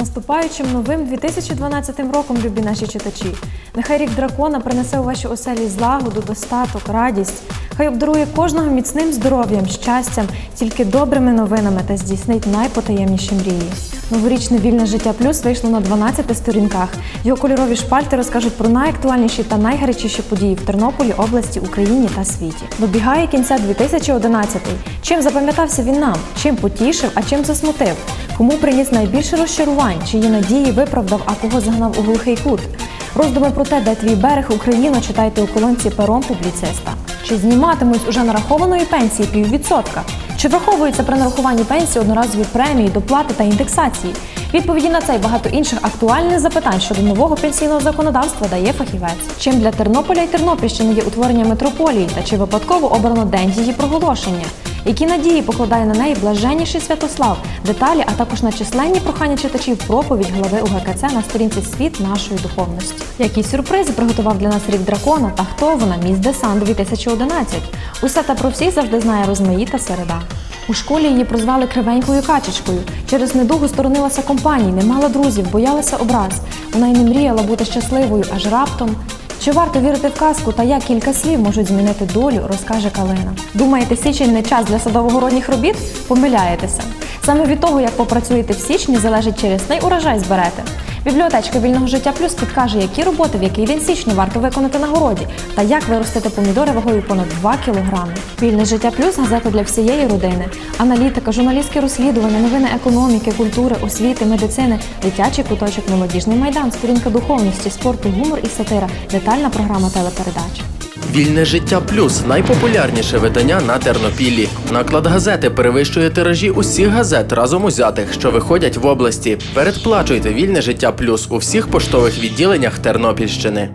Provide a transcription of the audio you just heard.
наступаючим новим 2012 роком, любі наші читачі. Нехай рік дракона принесе у ваші оселі злагоду, достаток, радість. Хай обдарує кожного міцним здоров'ям, щастям, тільки добрими новинами та здійснить найпотаємніші мрії. Новорічне вільне життя плюс вийшло на 12 сторінках. Його кольорові шпальти розкажуть про найактуальніші та найгарячіші події в Тернополі, області, Україні та світі. Добігає кінця 2011. Чим запам'ятався він нам? Чим потішив, а чим засмутив? Кому приніс найбільше розчарувань? Чиї надії виправдав, а кого загнав у глухий кут? Роздуми про те, де твій берег Україна читайте у колонці пером публіциста. Чи зніматимуть уже нарахованої пенсії піввідсотка? Чи враховуються при нарахуванні пенсії одноразові премії, доплати та індексації? Відповіді на це і багато інших актуальних запитань щодо нового пенсійного законодавства дає фахівець. Чим для Тернополя і Тернопільщини є утворення метрополії та чи випадково обрано день її проголошення? Які надії покладає на неї блаженніший Святослав? Деталі, а також на численні прохання читачів проповідь глави УГКЦ на сторінці Світ нашої духовності. Які сюрпризи приготував для нас рік дракона та хто вона міс Десан 2011? Усе та про всіх завжди знає розмаїта середа. У школі її прозвали кривенькою качечкою. Через недугу сторонилася компаній, не мала друзів, боялася образ. Вона й не мріяла бути щасливою, аж раптом. Чи варто вірити в казку та як кілька слів можуть змінити долю, розкаже Калина. Думаєте, січень не час для садово-городніх робіт? Помиляєтеся. Саме від того, як попрацюєте в січні, залежить, чи рясний урожай зберете. Бібліотечка вільного життя плюс підкаже, які роботи в який день січня варто виконати на городі та як виростити помідори вагою понад 2 кілограми. Вільне життя плюс газета для всієї родини. Аналітика, журналістські розслідування, новини економіки, культури, освіти, медицини, дитячий куточок, молодіжний майдан, сторінка духовності, спорту, гумор і сатира, детальна програма телепередач. Вільне життя плюс найпопулярніше видання на Тернопіллі. Наклад газети перевищує тиражі усіх газет разом узятих, що виходять в області. Передплачуйте вільне життя плюс у всіх поштових відділеннях Тернопільщини.